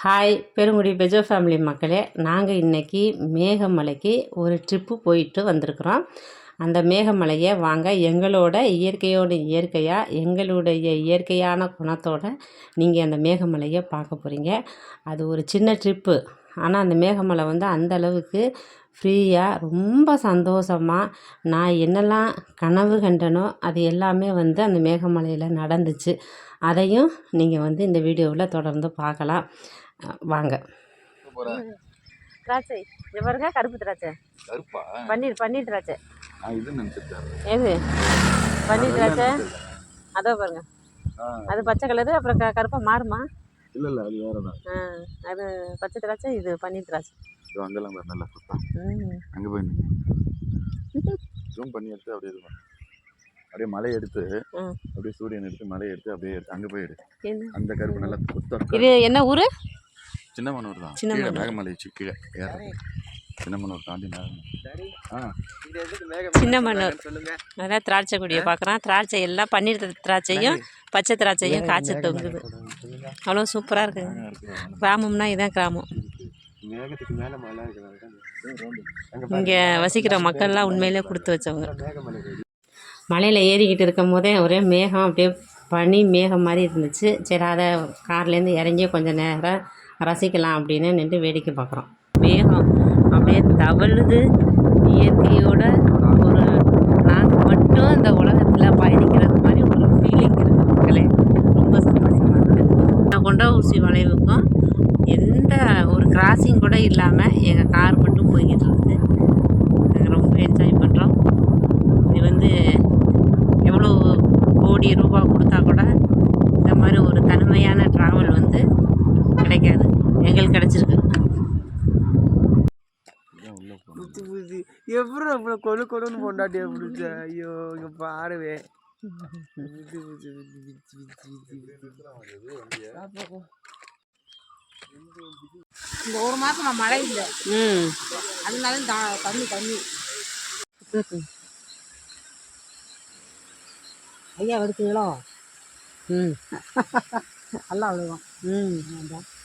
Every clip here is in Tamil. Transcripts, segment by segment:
ஹாய் பெருங்குடி பெஜோ ஃபேமிலி மக்களே. நாங்கள் இன்றைக்கி மேகமலைக்கு ஒரு ட்ரிப்பு போயிட்டு வந்திருக்குறோம். அந்த மேகமலையை வாங்க எங்களோட இயற்கையோட இயற்கையாக எங்களுடைய இயற்கையான குணத்தோட நீங்கள் அந்த மேகமலையை பார்க்க போகிறீங்க அது ஒரு சின்ன ட்ரிப்பு. ஆனால் அந்த மேகமலை வந்து அந்த அளவுக்கு ஃப்ரீயாக ரொம்ப சந்தோஷமாக நான் என்னெல்லாம் கனவு கண்டனோ அது எல்லாமே வந்து அந்த மேகமலையில் நடந்துச்சு. அதையும் நீங்கள் வந்து இந்த வீடியோவில் தொடர்ந்து பார்க்கலாம். வாங்க. திராட்சை. இது பாருங்க கருப்பு திராட்சை. கருப்பா? பன்னீர் பன்னீர் திராட்சை. எது? பன்னீர் திராட்சை? அதோ பாருங்க. அது பச்சை கலரு அப்புறம் க கருப்பாக மாறுமா? இல்லை இல்லை அது வேறு தான் ஆ அது பச்சை திராட்சை இது பன்னீர் திராட்சை. இது அங்கெல்லாம் பாரு, நல்லா ம். அங்கே போய் ஜூம் பண்ணி எடுத்து அப்படியே இது. அப்படியே மலை எடுத்து. அப்படியே சூரியன் எடுத்து மலை எடுத்து அப்படியே எடுத்து அங்கே போய் எடு. என்ன? அந்த கருப்பு நல்லா இது என்ன ஊர்? சின்ன மனூர் தான். சின்ன கீழே. மேகமலை கீழே ஏற சின்ன மனூர் தாண்டி மேகமலை. ஆ. சின்ன மண்ணூர் அதான் திராட்சை கொடியை பார்க்குறோம் திராட்சை எல்லாம் பன்னீர் திராட்சையும் பச்சை திராட்சையும் காய்ச்சி தொங்குது. அவ்வளோ சூப்பராக இருக்குங்க கிராமம்னா இதான் கிராமம். மேகத்துக்கு மேலே மலை இருக்கிறாங்க இங்கே வசிக்கிற மக்கள்லாம் உண்மையிலே கொடுத்து வச்சவங்க. மலையில் ஏறிக்கிட்டு இருக்கும் போதே ஒரே மேகம் அப்படியே பனி மேகம் மாதிரி இருந்துச்சு. சரி அதை கார்லேருந்து இறங்கி கொஞ்சம் நேரம் ரசிக்கலாம் அப்படின்னு நின்று வேடிக்கை பார்க்குறோம். மேகம் அப்படியே தவழுது. இயற்கையோட ஒரு நாங்கள் மட்டும் இந்த உலகத்தில் பயணிக்கிறது மாதிரி ஒரு ஃபீலிங் இருக்குது மக்களே. ரொம்ப சந்தோஷமாக இருக்குது கொண்ட ஊசி வளைவுக்கும் எந்த ஒரு கிராசிங் கூட இல்லாமல் எங்கள் கார் மட்டும் போய்கிட்டு இருக்குது நாங்கள் ரொம்ப என்ஜாய் பண்ணுறோம் இது வந்து எவ்வளோ கோடி ரூபாய் கொடுத்தா கூட இந்த மாதிரி ஒரு தனிமையான ட்ராவல் வந்து கிடைக்காது. எங்களுக்கு கிடச்சிருக்கு. எப்படி இவ்வளோ கொழு கொழுன்னு பொண்டாட்டிய பிடிச்ச? ஐயோ இங்கே பாருவே. இந்த ஒரு மாசமா மழை இல்லை. ம். அதனால த- தண்ணி தண்ணி. ஐயா எடுத்தீங்களோ ம். நல்லா விழுவோம் ம்.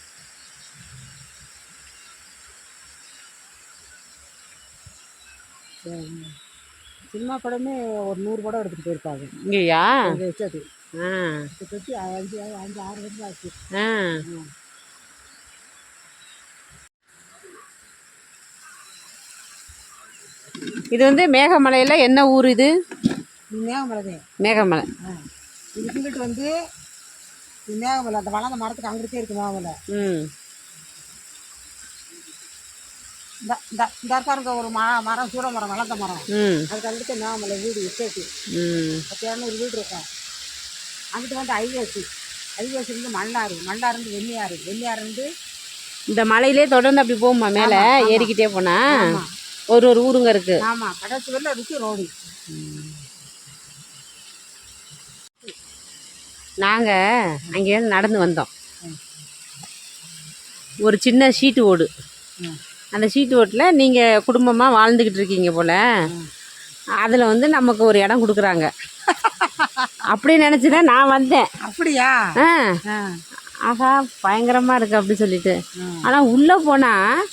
சினிமா படமே ஒரு நூறு படம் எடுத்துட்டு போயிருப்பாங்க இங்கேயா? இந்த வச்சது. ஆ. கட்டி அஞ்சு அஞ்சு ஆறு வருஷம் ஆச்சு. ஆ. இது வந்து மேகமலையில் என்ன ஊர் இது? மேகமலை. மேகமலை இது வந்து மேகமலை அந்த வளர்ந்த மரத்துக்கு அங்கிட்டே இருக்கு மேகமலை. ம். இந்த இருக்காருங்க ஒரு ம மரம் சூட மரம் வளர்ந்த மரம். ம். அதுக்கு அங்கிட்டு மேகமலை வீடு எஸ்டேட்டு பத்து இரநூறு வீடு இருக்கும். அங்கிட்டு வந்து ஐவேசி. ஐவேசி இருந்து மல்லாறு வெண்ணியாறு. வெண்ணியாறு இருந்து இந்த மலையிலே தொடர்ந்து அப்படி போகுமா மேலே. ஏறிக்கிட்டே போனா? ஆமா. ஒரு ஒரு ஊருங்க இருக்கு. ஆமா. கடைசி வரல இருக்கு ரோடு. நாங்கள் அங்கேருந்து நடந்து வந்தோம். ஒரு சின்ன ஷீட்டு ஓடு. அந்த ஷீட்டு ஓட்டில் நீங்கள் குடும்பமாக வாழ்ந்துக்கிட்டு இருக்கீங்க போல். அதில் வந்து நமக்கு ஒரு இடம் கொடுக்குறாங்க. அப்படி நினச்சி தான் நான் வந்தேன். அப்படியா? ஆ. ஆஹா பயங்கரமாக இருக்கு அப்படி சொல்லிட்டு. ஆனால் உள்ளே போனால்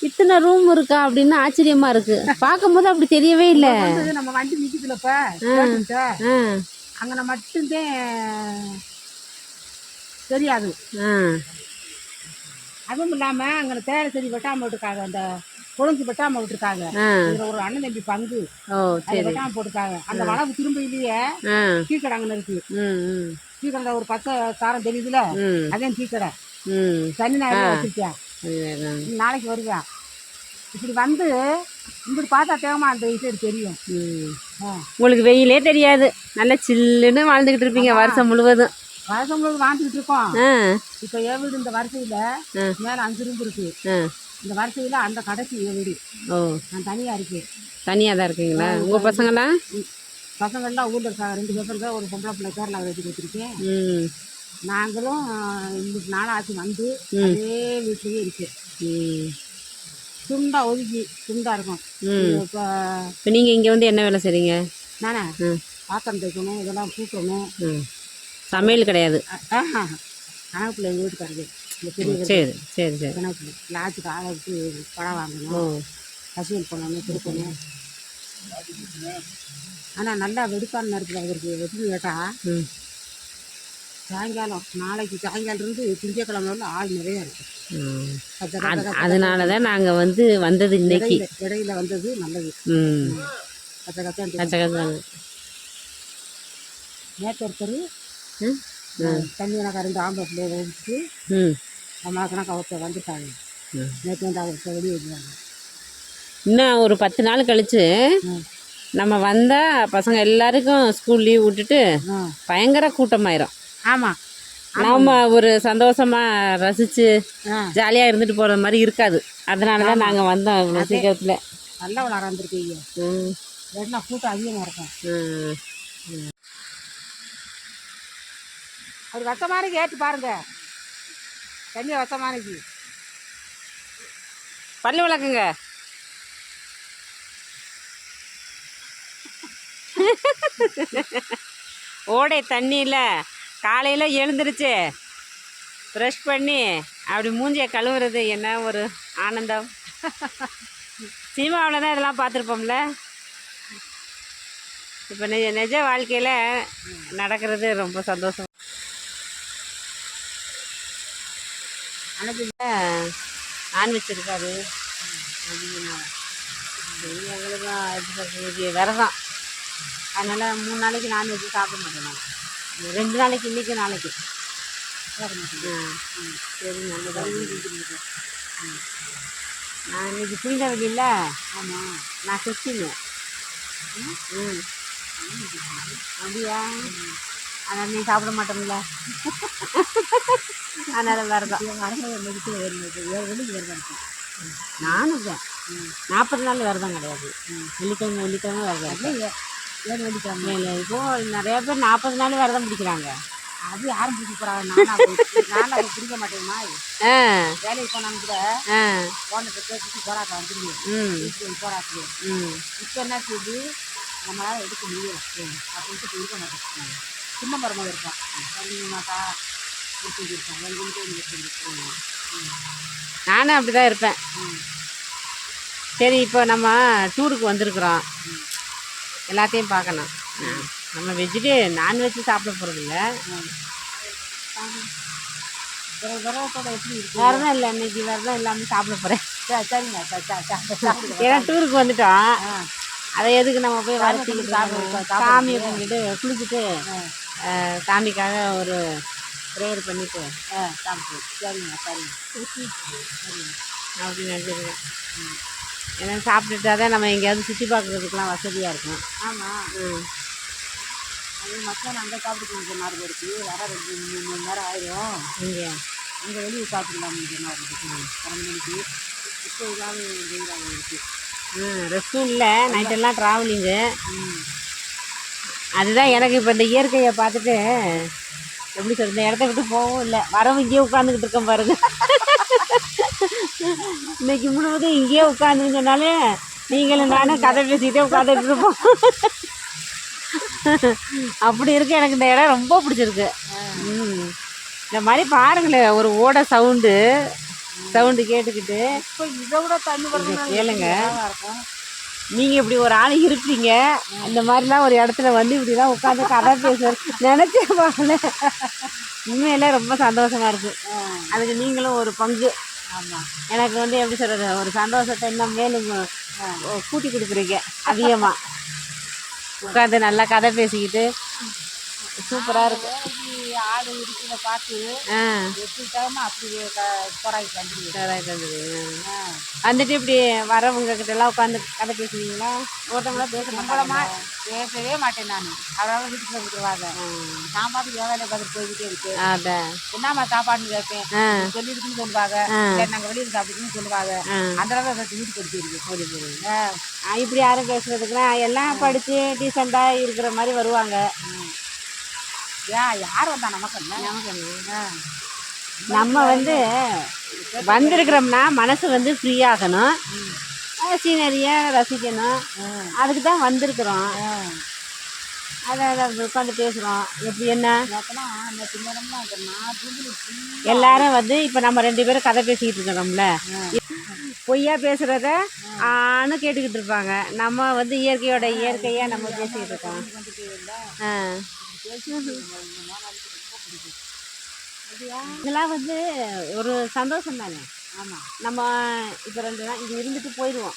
இத்தனை ரூம் இருக்கா அப்படின்னு ஆச்சரியமாக இருக்குது பார்க்கும்போது அப்படி தெரியவே இல்லை. நம்ம வண்டி ஆ. அங்கே மட்டும்தான் தெரியாது. அதுவும் இல்லாமல் அங்கே தேயிலை செடி வெட்டாமல் விட்டுருக்காங்க அந்த குழந்தை வெட்டாமல் விட்டுருக்காங்க இதில் ஒரு அண்ணன் தம்பி பங்கு. வெட்டாமல் போட்டுருக்காங்க. அந்த வளவு திரும்பியிலேயே ஆ. டீக்கடை அங்கே இருக்கு டீக்கடை ஒரு பச்சை காரம் தெரியுதுல? ம். அதே டீக்கடை ம். சனி ஞாயிறு வச்சிருக்கேன். நாளைக்கு வருவேன். இப்படி வந்து இப்படி பார்த்தா தேவமா அந்த சைடு தெரியும். உங்களுக்கு வெயிலே தெரியாது. நல்ல சில்லுன்னு வாழ்ந்துக்கிட்டு இருப்பீங்க வருஷம் முழுவதும். வருஷம் முழுவதும் வாழ்ந்துக்கிட்டு இருக்கோம் இப்போ என் வீடு இந்த வரிசையில். மேலே அஞ்சு ரூம் இருக்கு. இந்த வரிசையில் அந்த கடைசி என் வீடு. ஓ. நான் தனியாக இருக்கேன் தனியாக தான் இருக்கீங்களா? உங்கள் பசங்களாம் பசங்கள்லாம் ஊரில் இருக்காங்க ரெண்டு பசங்க ஒரு பொம்பளை பிள்ளை கேரளா வச்சுருக்கேன் ம். நாங்களும் இன்னைக்கு நாளாச்சு வந்து. அதே வீட்லேயே இருக்கேன் துண்டா ஒதுக்கி துண்டா இருக்கும். இப்போ இப்போ நீங்கள் இங்கே வந்து என்ன வேலை செய்கிறீங்க நானே பாத்திரம் தைக்கணும் இதெல்லாம் கூட்டணும் சமையல் கிடையாது. ஆஹா கணக்கு பிள்ளை எங்கள் வீட்டுக்காரங்க இந்த பெரிய சரி சரி சரி. கிணத்துல லாட்ஜுக்கு ஆளை விட்டு பழம் ஓ வாங்கணும் பசுவல் பண்ணணும் கொடுக்கணும். ஆனால் நல்லா வெடிப்பான நேரத்தில் அவருக்கு. எப்படி கேட்டால் சாயங்காலம் நாளைக்கு சாயங்காலம் இருந்து திங்கக்கிழமை வரலும் ஆள் நிறைய இருக்கும் அதனால தான் நாங்கள் வந்து வந்தது இன்னைக்கு. இடையில வந்தது நல்லது. கச்ச கச்சா நேற்று ஒருத்தர் தண்ணி கணக்காக ரெண்டு ஆம்பளை பிள்ளைய ம். அம்மா கணக்கு ஒருத்தர் வந்துட்டாங்க. நேற்று வந்து அவர்கிட்ட வெளியே இருந்தாங்க இன்னும் ஒரு பத்து நாள் கழிச்சு ம். நம்ம வந்தால் பசங்க எல்லாருக்கும் ஸ்கூல் லீவ் விட்டுட்டு பயங்கர கூட்டமாயிரும். ஆமாம் நம்ம ஒரு சந்தோஷமாக ரசித்து ஜாலியாக இருந்துட்டு போகிற மாதிரி இருக்காது. அதனால தான் நாங்கள் வந்தோம் இவ்வளோ சீக்கிரத்தில். நல்லா விளாட்ந்துருக்கீங்க ம். கூட்டம் அதிகமாக இருக்கும். ம். அது வசமான கேட்டு பாருங்கள் தண்ணி வசமானக்கு பல்லு விளக்குங்க. ஓடை தண்ணியில். காலையில் எழுந்துருச்சு. ப்ரெஷ் பண்ணி அப்படி மூஞ்சியை கழுவுறது என்ன ஒரு ஆனந்தம்? சினிமாவில் தான் இதெல்லாம் பார்த்துருப்போம்ல. இப்போ நிஜ நிஜ வாழ்க்கையில் நடக்கிறது ரொம்ப சந்தோஷம். அன்னைக்கு நான்வெஜ் இருக்காது அப்படின்னா சரி எங்களுக்கும் எப்படி இன்னைக்கு விரதம். அதனால் மூணு நாளைக்கு நான்வெஜ் சாப்பிட மாட்டோம் ரெண்டு நாளைக்கு இன்றைக்கி நாளைக்கு. ஆ ம், சரி நல்லதாக நான் இன்னைக்கு புனித வெளியில் ஆமாம் நான் கிறிஸ்டின் ம். அப்படியா? அதனால் நீ சாப்பிட மாட்டோம்ல அதனால் விரதம் எங்கள் அரசு நெகிட்டு வருது ஏழு மணிக்கு வருது நானும் தான் நாற்பது நாள் விரதம் கிடையாது. வெள்ளிக்கிழமை வெள்ளிக்கிழமை விரதம் அது ஏ- ஏழு மணிக்கு இல்லை இல்லை இப்போ நிறைய பேர் நாற்பது நாள் விரதம் பிடிக்கிறாங்க. அது யாரும் பிடிக்க போகிறாங்க நானும் அப்படி பிடிக்க மாட்டேங்குமா வேலைக்கு போனாலும் கூட போனத்தை பேசிட்டு போராட்டம் வீட்டுக்கு போராட்டம். ம். இப்போ என்ன செய்யுது? நம்மளால் எடுக்க முடியல. அப்படின்ட்டு இருக்க மாட்டேன். சின்ன மரமாக இருப்பான் சரிங்க நானும் அப்படி தான் இருப்பேன். சரி இப்போ நம்ம டூருக்கு வந்திருக்குறோம். எல்லாத்தையும் பார்க்கணும். நம்ம வெஜிடே நான்வெஜ் சாப்பிட போகிறதில்ல விரதம் இல்லை இன்னைக்கு விரதம் இல்லாமல் சாப்பிட போகிறேன் சரி சரிங்க சரி, ஏன்னா டூருக்கு வந்துட்டோம். ஆ அதை எதுக்கு நம்ம போய் சாப்பிட்டு வறுத்துக்கிட்டு சாமியை கும்பிட்டு குளிச்சுட்டு சாமிக்காக ஒரு ப்ரேயர் பண்ணிட்டு ஆ சாப்பிட்டு சரிங்க சரிங்க அப்படின்னு நினச்சிருக்கேன் ஏன்னா சாப்பிட்டுட்டா தான் நம்ம எங்கேயாவது சுற்றி பார்க்குறதுக்குலாம் வசதியாக இருக்கும். ஆமாம் ம் அது மக்கள் அங்கே சாப்பிட்டு சொன்னார் இருக்கு. வர ரெண்டு மூணு மணி நேரம் ஆயிரும். இங்கே அங்கே வெளியே சாப்பிடலாம்னு சொன்னார் இருக்கு. பன்னெண்டு மணிக்கு. இப்போ இல்லாமல் வெயிலாக இருக்கு. ம் ரெஸ்ட்டும் இல்லை. நைட்டெல்லாம் ட்ராவலிங்கு ம். அதுதான் எனக்கு இப்போ இந்த இயற்கையை பார்த்துட்டு எப்படி சொல்றது இந்த இடத்த விட்டு போகவும் இல்லை. வரவும் இங்கேயே உட்காந்துக்கிட்டு இருக்கேன் பாருங்க. இன்னைக்கு முழுவதும் இங்கேயே உட்காந்துன்னு சொன்னாலே நீங்களும் நானும் கதை பேசிக்கிட்டே உட்காந்துட்டு இருப்போம். அப்படி இருக்கு. எனக்கு இந்த இடம் ரொம்ப பிடிச்சிருக்கு. ம். இந்த மாதிரி பாருங்களேன் ஒரு ஓட சவுண்டு சவுண்டு கேட்டுக்கிட்டு. இப்போ இதை விட தண்ணி கேளுங்க. இருக்கும்? நீங்கள் இப்படி ஒரு ஆள் இருப்பீங்க இந்த மாதிரிலாம் ஒரு இடத்துல வந்து இப்படிலாம் உட்காந்து கதை பேசுற நினச்சே பார்க்கல உண்மையிலே ரொம்ப சந்தோஷமா இருக்கு. அதுக்கு நீங்களும் ஒரு பங்கு. ஆமாம் எனக்கு வந்து எப்படி சொல்கிறது ஒரு சந்தோஷத்தை இன்னும் மேலும் கூட்டி கொடுக்குறீங்க. அதிகமாக உட்காந்து நல்லா கதை பேசிக்கிட்டு. சூப்பராக இருக்கு. ஆடு இருக்கிறத பார்த்து ஆ. எடுத்துட்டாம அப்படி போராடி வந்துடுது சரி, சரி. வந்துட்டு இப்படி வரவங்க கிட்ட எல்லாம் உட்காந்து கதை பேசுவீங்களா ஒருத்தவங்களா பேச நம்மளமா பேசவே மாட்டேன் நான். அவரால் வீட்டுக்கு வந்துருவாங்க. நான் பாட்டு வேலையில பார்த்துட்டு போய்கிட்டே இருக்கேன். அதான். என்னம்மா சாப்பாடுன்னு கேட்பேன். சொல்லிருக்குன்னு சொல்லுவாங்க. சரி நாங்கள் வெளியில் சாப்பிட்டுன்னு சொல்லுவாங்க. அந்த அளவு அதை வீட்டுக்கு எடுத்துருக்கு ஆ, இப்படி யாரும் பேசுறதுக்குன்னா எல்லாம் படித்து டீசெண்டாக இருக்கிற மாதிரி வருவாங்க. ஏன் யார் வந்தா நமக்கு என்ன நமக்கு என்ன? நம்ம வந்து வந்திருக்கிறோம்னா மனசு வந்து ஃப்ரீயாகணும் சீனரியை ரசிக்கணும். அதுக்கு தான் வந்திருக்கிறோம். அதை அதை உட்காந்து பேசுகிறோம் எப்படி என்ன? எல்லாரும் வந்து இப்போ நம்ம ரெண்டு பேரும் கதை பேசிக்கிட்டு இருக்கிறோம்ல. பொய்யா பேசுகிறத ஆன்னு கேட்டுக்கிட்டு இருப்பாங்க. நம்ம வந்து இயற்கையோட இயற்கையாக நம்ம பேசிக்கிட்டு இருக்கோம். ஆ. இதெல்லாம் வந்து ஒரு சந்தோஷம் தானே? ஆமாம் நம்ம இப்போ ரெண்டு நாள் இங்கே இருந்துட்டு போயிடுவோம்.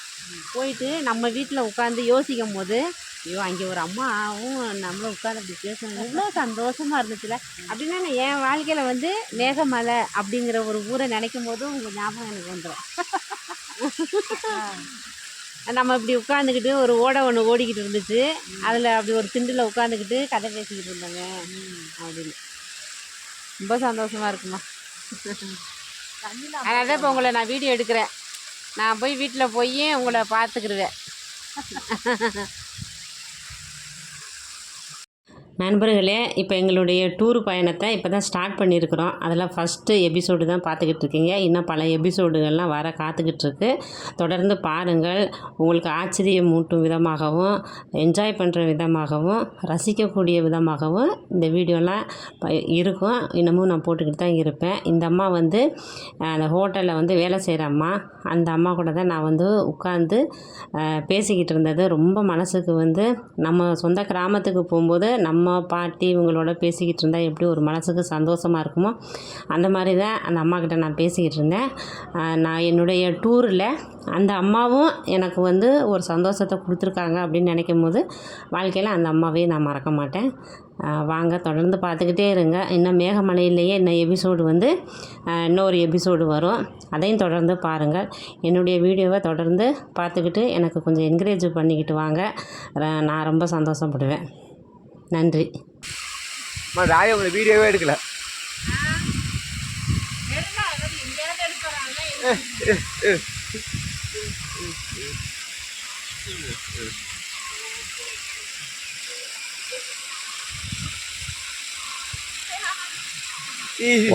போயிட்டு நம்ம வீட்டில் உட்காந்து யோசிக்கும் போது ஐயோ அங்கே ஒரு அம்மாவும் நம்மளும் உட்காந்து அப்படி பேசணும் எவ்வளோ சந்தோஷமாக இருந்துச்சுல? அப்படின்னா என் வாழ்க்கையில் வந்து மேகமலை அப்படிங்கிற ஒரு ஊரை நினைக்கும் போது உங்கள் ஞாபகம் எனக்கு வந்துடும் நம்ம இப்படி உட்காந்துக்கிட்டு ஒரு ஓடை ஒன்று ஓடிக்கிட்டு இருந்துச்சு. அதில் அப்படி ஒரு திண்டில் உட்காந்துக்கிட்டு கதை பேசிக்கிட்டு இருந்தாங்க. அப்படின்னு. ரொம்ப சந்தோஷமாக இருக்குமா. தண்ணியில் அதனால தான் இப்போ உங்களை நான் வீடியோ எடுக்கிறேன். நான் போய் வீட்டில் போய் உங்களை பார்த்துக்கிடுவேன் நண்பர்களே இப்போ எங்களுடைய டூர் பயணத்தை இப்போ தான் ஸ்டார்ட் பண்ணியிருக்கிறோம். அதில் ஃபஸ்ட்டு எபிசோடு தான் பார்த்துக்கிட்டு இருக்கீங்க. இன்னும் பல எபிசோடுகள்லாம் வர காத்துக்கிட்டு இருக்கு. தொடர்ந்து பாருங்கள். உங்களுக்கு ஆச்சரியம் மூட்டும் விதமாகவும் என்ஜாய் பண்ணுற விதமாகவும் ரசிக்கக்கூடிய விதமாகவும் இந்த வீடியோலாம் ப- இருக்கும். இன்னமும் நான் போட்டுக்கிட்டு தான் இருப்பேன். இந்த அம்மா வந்து அந்த ஹோட்டலில் வந்து வேலை செய்கிற அம்மா. அந்த அம்மா கூட தான் நான் வந்து உட்காந்து பேசிக்கிட்டு இருந்தது. ரொம்ப மனசுக்கு வந்து நம்ம சொந்த கிராமத்துக்கு போகும்போது நம்ம அம்மா பாட்டி இவங்களோட பேசிக்கிட்டு இருந்தால் எப்படி ஒரு மனசுக்கு சந்தோஷமாக இருக்குமோ அந்த மாதிரி தான் அந்த அம்மா கிட்ட நான் பேசிக்கிட்டு இருந்தேன். நான் என்னுடைய டூரில் அந்த அம்மாவும் எனக்கு வந்து ஒரு சந்தோஷத்தை கொடுத்துருக்காங்க அப்படின்னு நினைக்கும் போது வாழ்க்கையில் அந்த அம்மாவே நான் மறக்க மாட்டேன். வாங்க தொடர்ந்து பார்த்துக்கிட்டே இருங்க. இன்னும் மேகமலையிலேயே இன்னும் எபிசோடு வந்து இன்னொரு எபிசோடு வரும். அதையும் தொடர்ந்து பாருங்கள். என்னுடைய வீடியோவை தொடர்ந்து பார்த்துக்கிட்டு எனக்கு கொஞ்சம் என்கரேஜ் பண்ணிக்கிட்டு வாங்க. நான் ரொம்ப சந்தோஷப்படுவேன். நன்றி. அம்மா ராய உங்களை வீடியோவே எடுக்கல.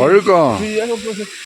ஒழுக்கம்